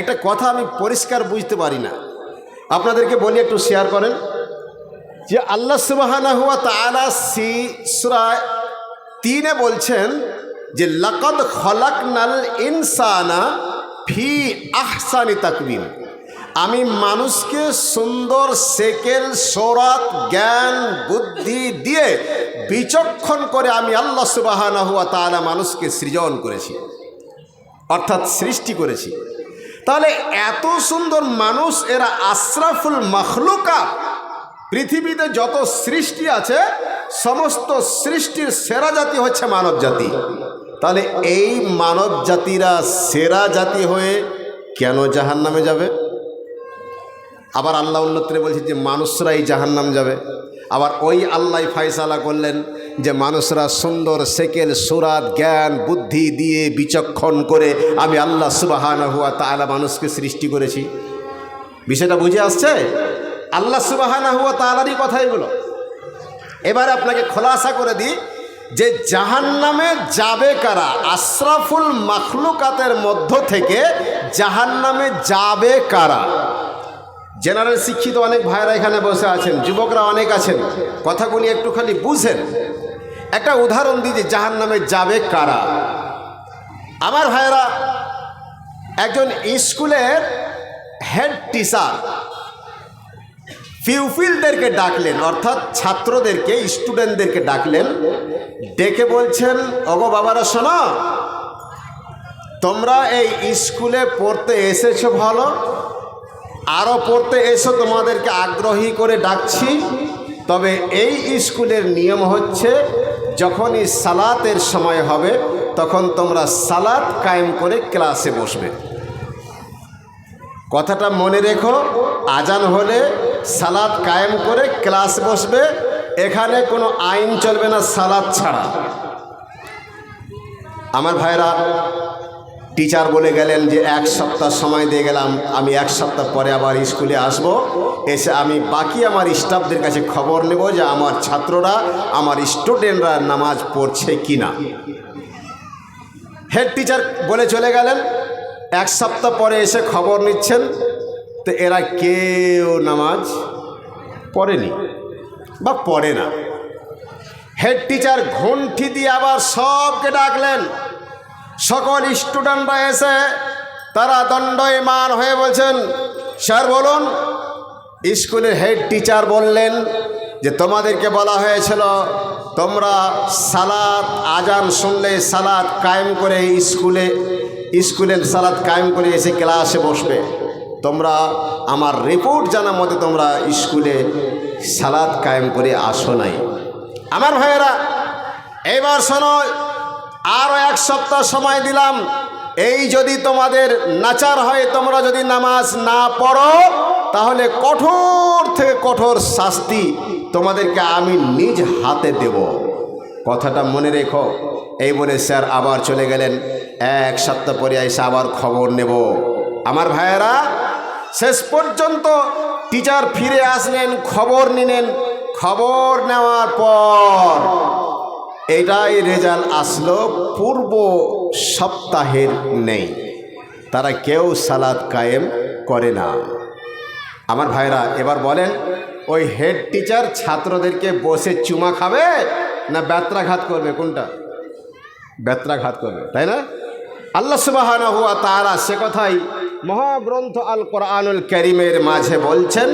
একটা কথা আমি পরিষ্কার বুঝতে পারি না। আপনাদেরকে বলি, একটু শেয়ার করেন। যে আল্লাহ সুবাহানা হুয়া তালা সি সুরায় তিনে বলছেন যে, লকদ খলাক নাল ইনসানা ফি আহসানি তাকবিন আমি মানুষকে সুন্দর সেকেল, সোরাত, জ্ঞান, বুদ্ধি দিয়ে বিচক্ষণ করে আমি আল্লাহ সুবাহানা হুয়া তালা মানুষকে সৃজন করেছি, অর্থাৎ সৃষ্টি করেছি। তাহলে এত সুন্দর মানুষ এরা আশরাফুল মখলুকা। পৃথিবীতে যত সৃষ্টি আছে, সমস্ত সৃষ্টির সেরা জাতি হচ্ছে মানব জাতি। তাহলে এই মানব জাতিরা সেরা জাতি হয়ে কেন জাহান নামে যাবে? আবার আল্লাহ উন্নতরে বলছে যে, মানুষরাই জাহান নাম যাবে। আবার ওই আল্লাহ ফায়সালা করলেন যে মানুষরা সুন্দর সেকেল, সুরাত, জ্ঞান, বুদ্ধি দিয়ে বিচক্ষণ করে আমি আল্লাহ সুবাহান হুয়া তালা মানুষকে সৃষ্টি করেছি। বিষয়টা বুঝে আসছে? আল্লাহ সুবাহানা হুয়া তালারই কথা এগুলো। এবার আপনাকে খোলাসা করে দিই যে জাহান নামে যাবে কারা? আশরাফুল মাখলুকাতের মধ্য থেকে জাহান নামে যাবে কারা? জেনারেল শিক্ষিত অনেক ভাইরা এখানে বসে আছেন, যুবকরা অনেক আছেন। কথাগুলি একটু খালি বুঝেন। একটা উদাহরণ দিই যে জাহান নামে যাবে কারা? আমার ভাইরা একজন স্কুলের হেড টিচার পিউপিলদেরকে ডাকলেন, অর্থাৎ ছাত্রদেরকে, স্টুডেন্টদেরকে ডাকলেন, ডেকে বলছেন অগো বাবারা, শোনো, তোমরা এই স্কুলে পড়তে এসেছ ভালো? আরও পড়তে এসো, তোমাদেরকে আগ্রহী করে ডাকছি। তবে এই স্কুলের নিয়ম হচ্ছে যখনই সালাতের সময় হবে, তখন তোমরা সালাত কায়েম করে ক্লাসে বসবে। কথাটা মনে রেখো, আজান হলে সালাত কায়েম করে ক্লাস বসবে, এখানে কোনো আইন চলবে না সালাত ছাড়া। আমার ভাইরা টিচার বলে গেলেন যে এক সপ্তাহ সময় দিয়ে গেলাম, আমি এক সপ্তাহ পরে আবার স্কুলে আসব। এসে আমি বাকি আমার স্টাফদের কাছে খবর নেব যে আমার ছাত্ররা, আমার স্টুডেন্টরা নামাজ পড়ছে কি না হেড টিচার বলে চলে গেলেন, এক সপ্তাহ পরে এসে খবর নিচ্ছেন, তো এরা কেউ নামাজ পড়েনি বা পড়ে না। হেড টিচার ঘন্টি দিয়ে আবার সবকে ডাকলেন সকল স্টুডেন্টরা এসে তারা দণ্ডয়মান হয়ে বলছেন, স্যার, বলুন। স্কুলের হেড টিচার বললেন যে, তোমাদেরকে বলা হয়েছিল, তোমরা সালাদ আজান শুনলে সালাদ কায়েম করে স্কুলে, স্কুলের সালাদ কায়েম করে এসে ক্লাসে বসবে। তোমরা আমার রিপোর্ট জানা মতে তোমরা স্কুলে সালাদ কায়েম করে আসো নাই। আমার ভাইয়েরা, এবার শোনো আরও এক সপ্তাহ সময় দিলাম। এই যদি তোমাদের নাচার হয়, তোমরা যদি নামাজ না পড়ো, তাহলে কঠোর থেকে কঠোর শাস্তি তোমাদেরকে আমি নিজ হাতে দেব। কথাটা মনে রেখো। এই বলে স্যার আবার চলে গেলেন। এক সপ্তাহ পরে এসে আবার খবর নেব। আমার ভাইয়েরা, শেষ পর্যন্ত টিচার ফিরে আসলেন, খবর নিলেন। খবর নেওয়ার পর এটাই রেজাল্ট আসলো পূর্ব সপ্তাহের নেই। তারা কেউ সালাদ কায়েম করে না। আমার ভাইরা, এবার বলেন, ওই হেড টিচার ছাত্রদেরকে বসে চুমা খাবে না ব্যত্রাঘাত করবে? কোনটা? ব্যত্রাঘাত করবে, তাই না? আল্লাহ সুবাহ হুয়া তারা সে কথাই মহাগ্রন্থ আল কোরআনুল করিমের মাঝে বলছেন,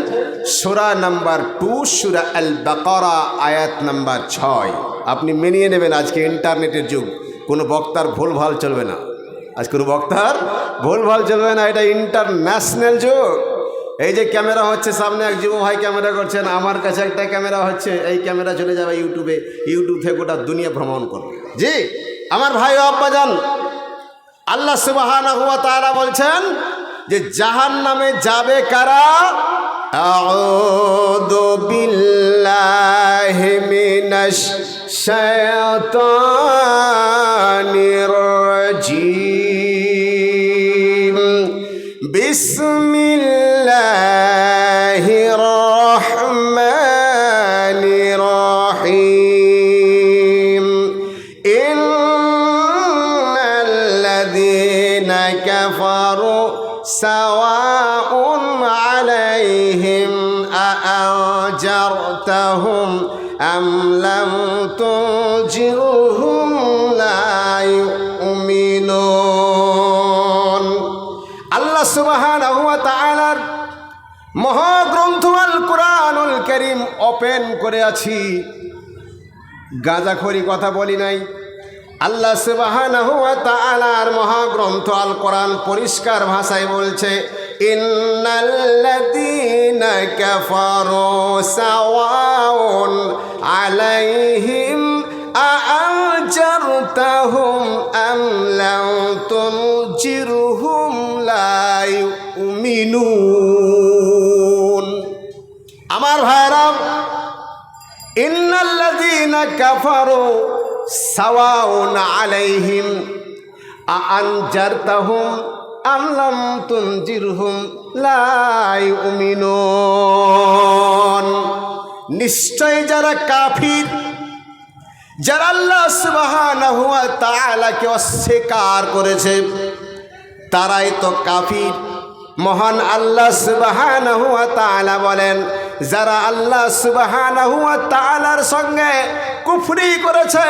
সুরা নাম্বার টু, সুরা আল বাকরা আয়াত নাম্বার ছয়। আপনি মেনিয়ে নেবেন আজকে ইন্টারনেটের যুগ। কোনো বক্তার ভুলভাল চলবে না। আজ কোনো বক্তার ভুলভাল চলবে না। এটা ইন্টারন্যাশনাল যুগ। এই যে ক্যামেরা হচ্ছে, সামনে এক যুব ভাই ক্যামেরা করছেন, আমার কাছে একটা ক্যামেরা হচ্ছে, এই ক্যামেরা চলে যাবে ইউটিউবে ইউটিউব থেকে গোটা দুনিয়া ভ্রমণ করবে। জি, আমার ভাই ও আব্বাজান আল্লাহ সুবাহানা হুয়া তারা বলছেন যে জাহান নামে যাবে কারা? আউযু মিনাশ الشيطان الرجيم. بسم الله الرحمن الرحيم. إن الذين كفروا سواء عليهم أأنجرتهم أم لم تنجرهم لا يؤمنون আল্লাহ সুবহানাহু ওয়া তাআলার মহাগ্রন্থ আল কোরআনুল করিম ওপেন করে আছি গাঁজাখড়ি কথা বলি নাই আল্লাহ সুবহানাহু ওয়া তাআলার মহাগ্রন্থ আল কোরআন পরিষ্কার ভাষায় বলছে ইন্নাল্লাযীনা কাফারু সাওয়াউন আলাইহিম আআজারতাহুম আম লাম তুনজিরহুম লা ইউমিনুন। আমার ভাইরা, ইন্নাল্লাযীনা কাফারু সাওয়াউন আলাইহিম আআনজারতাহুম আম লাম তুনজিরহুম লা ইউমিনুন। নিশ্চয় যারা কাফির, যারা আল্লাহ তাআলাকে অস্বীকার করেছে, তারাই তো কাফির। মহান আল্লাহ তাআলা বলেন যারা আল্লাহ সুবহানাহু ওয়া তাআলার সঙ্গে কুফরি করেছে,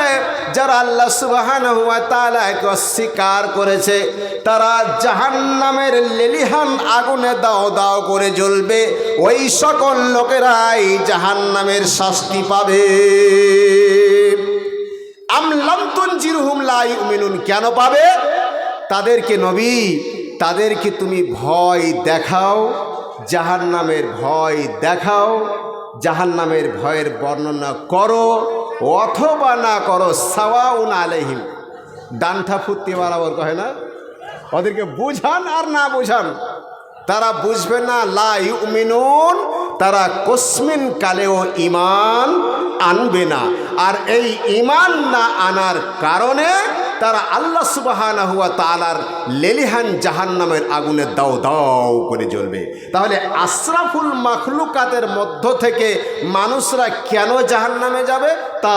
যারা আল্লাহ সুবহানাহু ওয়া তাআলাকে অস্বীকার করেছে, তারা জাহান্নামের লেলিহান আগুনে দাও দাও করে জ্বলবে। ওই সকল লোকেরাই জাহান্নামের শাস্তি পাবে। আমলামতুন জিরহুম লাই কেন পাবে? তাদেরকে নবী, তাদেরকে তুমি ভয় দেখাও। জাহান নামের ভয় দেখাও জাহান নামের ভয়ের বর্ণনা করো, অথবা না করো, সাওয়াউন আলহিম ডান্ঠা ফুর্তি বরাবর কহে না? ওদেরকে বুঝান আর না বুঝান। তারা বুঝবে না, লা ইউমিনুন, তারা কসমিন কালেও ইমান আনবে না। আর এই ইমান না আনার কারণে তারা আল্লাহ সুবাহানা হুয়া তালার লেলিহান জাহান্নামের আগুনে দাও দাও করে জ্বলবে। তাহলে আশরাফুল মাখলুকাতের মধ্য থেকে মানুষরা কেন জাহান্নামে যাবে? তা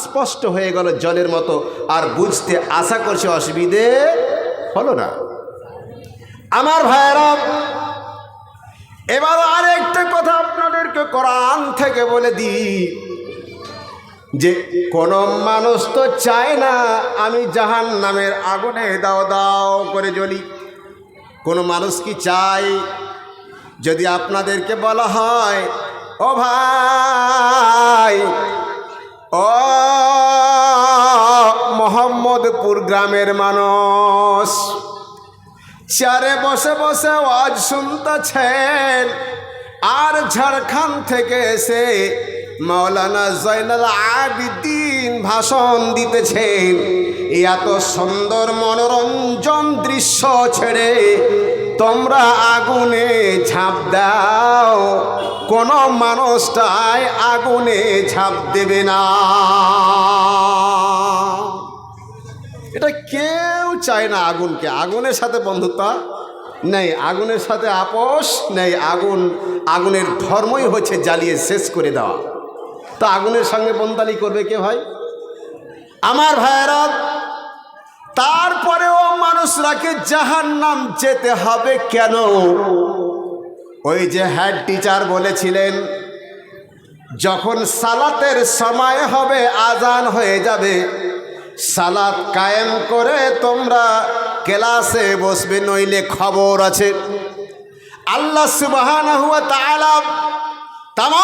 স্পষ্ট হয়ে গেল জলের মতো। আর বুঝতে আশা করছে অসুবিধে হলো না। আমার ভাইয়েরা এবার আরেকটা কথা আপনাদেরকে কোরআন থেকে বলে দিই। যে কোন মানুষ তো চায় না আমি জাহান নামের আগুনে দাও দাও করে জ্বলি। কোনো মানুষ কি চায়? যদি আপনাদেরকে বলা হয়, ও ভাই, ও মোহাম্মদপুর গ্রামের মানুষ, চারে বসে বসে আওয়াজ শুনতেছেন, আর ঝাড়খণ্ড থেকে এসে মাওলানা জয়নাল আবিদ্দিন ভাষণ দিতেছেন। এত সুন্দর মনোরঞ্জন দৃশ্য ছেড়ে তোমরা আগুনে ঝাঁপ দাও। কোনো মানুষটাই আগুনে ঝাঁপ দেবে না। এটা কেউ চায় না আগুনকে। আগুনের সাথে বন্ধুত্ব নেই, আগুনের সাথে আপোষ নেই, আগুন, আগুনের ধর্মই হচ্ছে জ্বালিয়ে শেষ করে দেওয়া। তো আগুনের সঙ্গে বন্দালি করবে কে ভাই? আমার ভাইয়েরা, তারপরেও মানুষরাকে জাহান নাম যেতে হবে কেন? ওই যে হেড টিচার বলেছিলেন, যখন সালাতের সময় হবে, আজান হয়ে যাবে। সালাত কায়েম করে তোমরা ক্লাসে বসবে, নইলে খবর আছে। আল্লাহ তাআলা তাম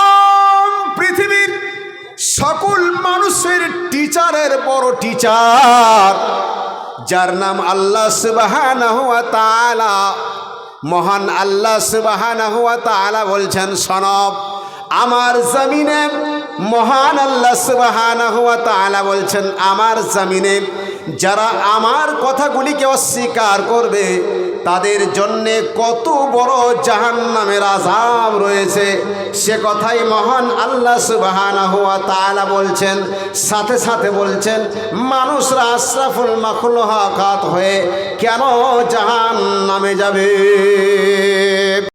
সকল মানুষের টিচারের বড় টিচার যার নাম আল্লাহ তাআলা। মহান আল্লাহ তাআলা বলছেন, সনব, আমার জমিনে মহান আল্লাহ তাআলা বলছেন, আমার জমিনে যারা আমার কথাগুলিকে অস্বীকার করবে তাদের জন্যে কত বড় জাহান নামের আজাব রয়েছে। সে কথাই মহান আল্লাহ সুবাহ বলছেন, সাথে সাথে বলছেন, মানুষরা আশরাফুল হাকাত হয়ে কেন জাহান নামে যাবে?